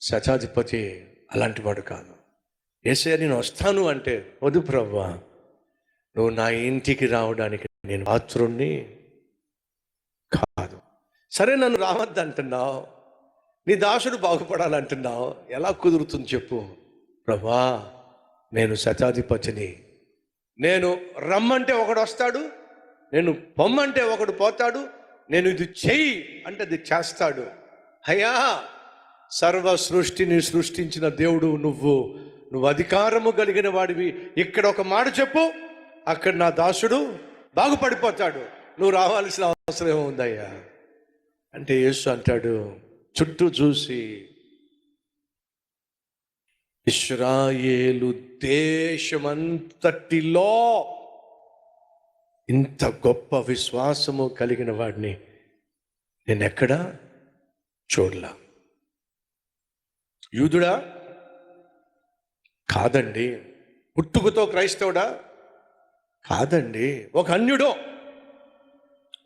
శతాధిపతి అలాంటి వాడు కాదు. ఏసే నేను వస్తాను అంటే వద్దు ప్రవ్వా నువ్వు నా ఇంటికి రావడానికి నేను పాత్రుణ్ణి కాదు. సరే నన్ను రావద్దు అంటున్నావు నీ దాసుడు బాగుపడాలంటున్నావు ఎలా కుదురుతుంది చెప్పు. ప్రభా నేను శతాధిపతిని నేను రమ్మంటే ఒకడు వస్తాడు నేను పొమ్మంటే ఒకడు పోతాడు నేను ఇది చెయ్యి అంటే అది చేస్తాడు. అయ్యా సర్వ సృష్టిని సృష్టించిన దేవుడు నువ్వు. నువ్వు అధికారము కలిగిన వాడివి. ఇక్కడ ఒక మాట చెప్పు. అక్కడ నా దాసుడు బాగుపడిపోతాడు. నువ్వు రావాల్సిన అవసరం ఏముందయ్యా? అంటే యేసు అంటాడు చుట్టూ చూసి ఇస్రాయేలు దేశమంతటిలో ఇంత గొప్ప విశ్వాసము కలిగిన వాడిని నేను ఎక్కడా చూడలా. యూదుడా? కాదండి. పుట్టుకతో క్రైస్తవుడా? కాదండి. ఒక అన్యుడో.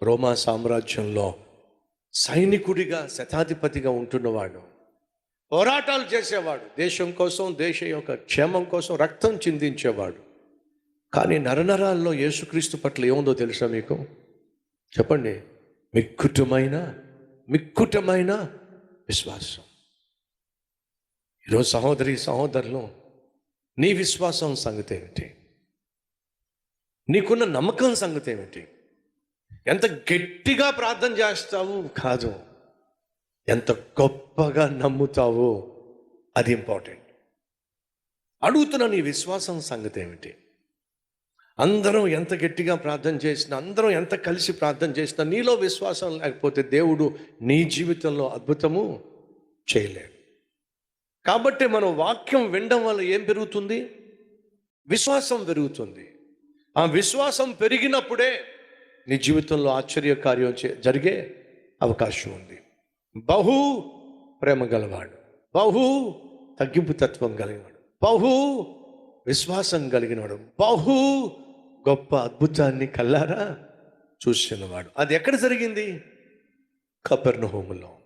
రోమా సామ్రాజ్యంలో సైనికుడిగా శతాధిపతిగా ఉంటున్నవాడు. పోరాటాలు చేసేవాడు. దేశం కోసం దేశ యొక్క క్షేమం కోసం రక్తం చిందించేవాడు. కానీ నరనరాల్లో యేసుక్రీస్తు పట్ల ఏముందో తెలుసా మీకు? చెప్పండి. మిక్కుటమైన మిక్కుటమైన విశ్వాసం. ఈరోజు సహోదరి సహోదరులు నీ విశ్వాసం సంగతి ఏమిటి? నీకున్న నమ్మకం సంగతి ఏమిటి? ఎంత గట్టిగా ప్రార్థన చేస్తావు కాదు ఎంత గొప్పగా నమ్ముతావో అది ఇంపార్టెంట్. అడుగుతున్న నీ విశ్వాసం సంగతి ఏమిటి? అందరం ఎంత గట్టిగా ప్రార్థన చేసినా అందరం ఎంత కలిసి ప్రార్థన చేసినా నీలో విశ్వాసం లేకపోతే దేవుడు నీ జీవితంలో అద్భుతము చేయలేడు. కాబట్టి మనం వాక్యం వినడం వల్ల ఏం పెరుగుతుంది? విశ్వాసం పెరుగుతుంది. ఆ విశ్వాసం పెరిగినప్పుడే నీ జీవితంలో ఆశ్చర్య కార్యం చే- జరిగే అవకాశం ఉంది. బహు ప్రేమ గలవాడు. బహు తగ్గింపు తత్వం కలిగినవాడు. బహు విశ్వాసం కలిగినవాడు. బహు గొప్ప అద్భుతాన్ని కల్లారా చూసినవాడు. అది ఎక్కడ జరిగింది? కపెర్నహోములో.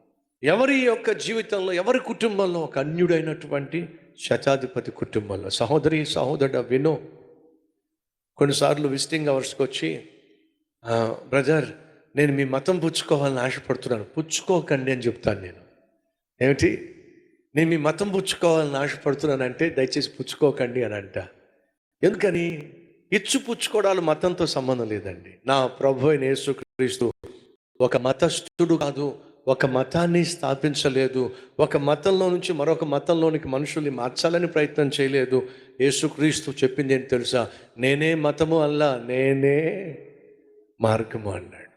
ఎవరి యొక్క జీవితంలో ఎవరి కుటుంబంలో ఒక అన్యుడైనటువంటి శతాధిపతి కుటుంబంలో? సహోదరి సహోదరుడు విను. కొన్నిసార్లు విజిటింగ్ అవర్స్కి వచ్చి బ్రదర్ నేను మీ మతం పుచ్చుకోవాలని ఆశపడుతున్నాను. పుచ్చుకోకండి అని చెప్తాను నేను. ఏమిటి? నేను మీ మతం పుచ్చుకోవాలని ఆశపడుతున్నానంటే దయచేసి పుచ్చుకోకండి అని అంట. ఎందుకని? ఇచ్చు పుచ్చుకోవడాలు మతంతో సంబంధం లేదండి. నా ప్రభు అయిన యేసుక్రీస్తు ఒక మతస్థుడు కాదు ఒక మతాన్ని స్థాపించలేదు. ఒక మతంలో నుంచి మరొక మతంలోనికి మనుషుల్ని మార్చాలని ప్రయత్నం చేయలేదు. యేసుక్రీస్తు చెప్పింది ఏంటి తెలుసా? నేనే మతము అల్లా నేనే మార్గము అన్నాడు.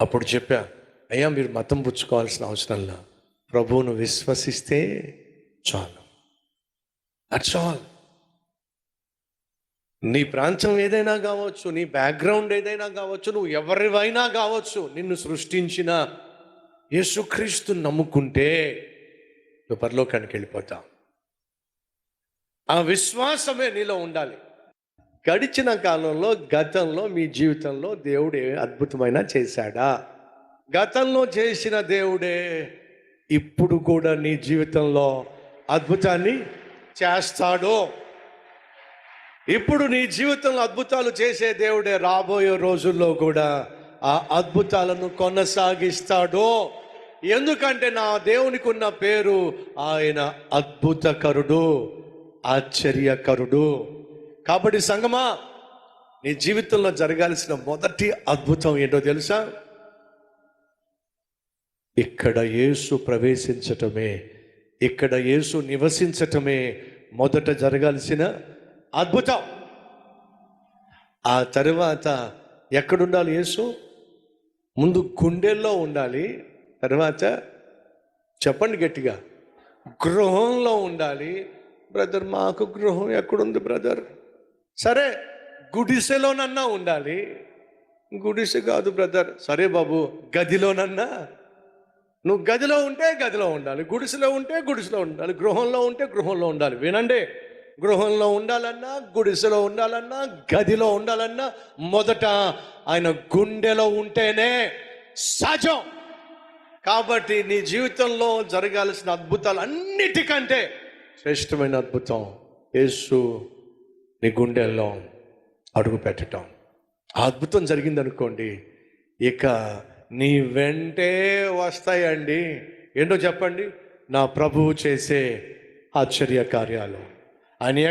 అప్పుడు చెప్పా అయ్యా మీరు మతం పుచ్చుకోవాల్సిన అవసరంలా ప్రభువును విశ్వసిస్తే చాలు. అట్స్ ఆల్ నీ ప్రాంతం ఏదైనా కావచ్చు నీ బ్యాక్గ్రౌండ్ ఏదైనా కావచ్చు నువ్వు ఎవరివైనా కావచ్చు నిన్ను సృష్టించిన యేసుక్రీస్తు నమ్ముకుంటే నువ్వు పరలోకానికి వెళ్ళిపోతావు. ఆ విశ్వాసమే నీలో ఉండాలి. గడిచిన కాలంలో గతంలో మీ జీవితంలో దేవుడే అద్భుతమైన చేశాడా? గతంలో చేసిన దేవుడే ఇప్పుడు కూడా నీ జీవితంలో అద్భుతాన్ని చేస్తాడు. ఇప్పుడు నీ జీవితంలో అద్భుతాలు చేసే దేవుడే రాబోయే రోజుల్లో కూడా ఆ అద్భుతాలను కొనసాగిస్తాడో. ఎందుకంటే నా దేవునికి ఉన్న పేరు ఆయన అద్భుతకరుడు ఆశ్చర్యకరుడు. కాబట్టి సంగమా నీ జీవితంలో జరగాల్సిన మొదటి అద్భుతం ఏంటో తెలుసా? ఇక్కడ యేసు ప్రవేశించటమే ఇక్కడ యేసు నివసించటమే మొదట జరగాల్సిన అద్భుతం. ఆ తర్వాత ఎక్కడుండాలి యేసు? ముందు గుండెల్లో ఉండాలి తర్వాత చెప్పండి గట్టిగా. గృహంలో ఉండాలి. బ్రదర్ మాకు గృహం ఎక్కడుంది బ్రదర్? సరే గుడిసెలోనన్నా ఉండాలి. గుడిసె కాదు బ్రదర్. సరే బాబు గదిలోనన్నా. నువ్వు గదిలో ఉంటే గదిలో ఉండాలి. గుడిసెలో ఉంటే గుడిసెలో ఉండాలి. గృహంలో ఉంటే గృహంలో ఉండాలి. వినండి. గృహంలో ఉండాలన్నా గుడిసెలో ఉండాలన్నా గదిలో ఉండాలన్నా మొదట ఆయన గుండెలో ఉంటేనే సహజం. కాబట్టి నీ జీవితంలో జరగాల్సిన అద్భుతాలు అన్నిటికంటే శ్రేష్టమైన అద్భుతం యేసు నీ గుండెల్లో అడుగు పెట్టడం ఆ అద్భుతం జరిగిందనుకోండి ఇక నీ వెంటే వస్తాయండి. ఏంటో చెప్పండి? నా ప్రభువు చేసే ఆశ్చర్య కార్యాలు ఆయన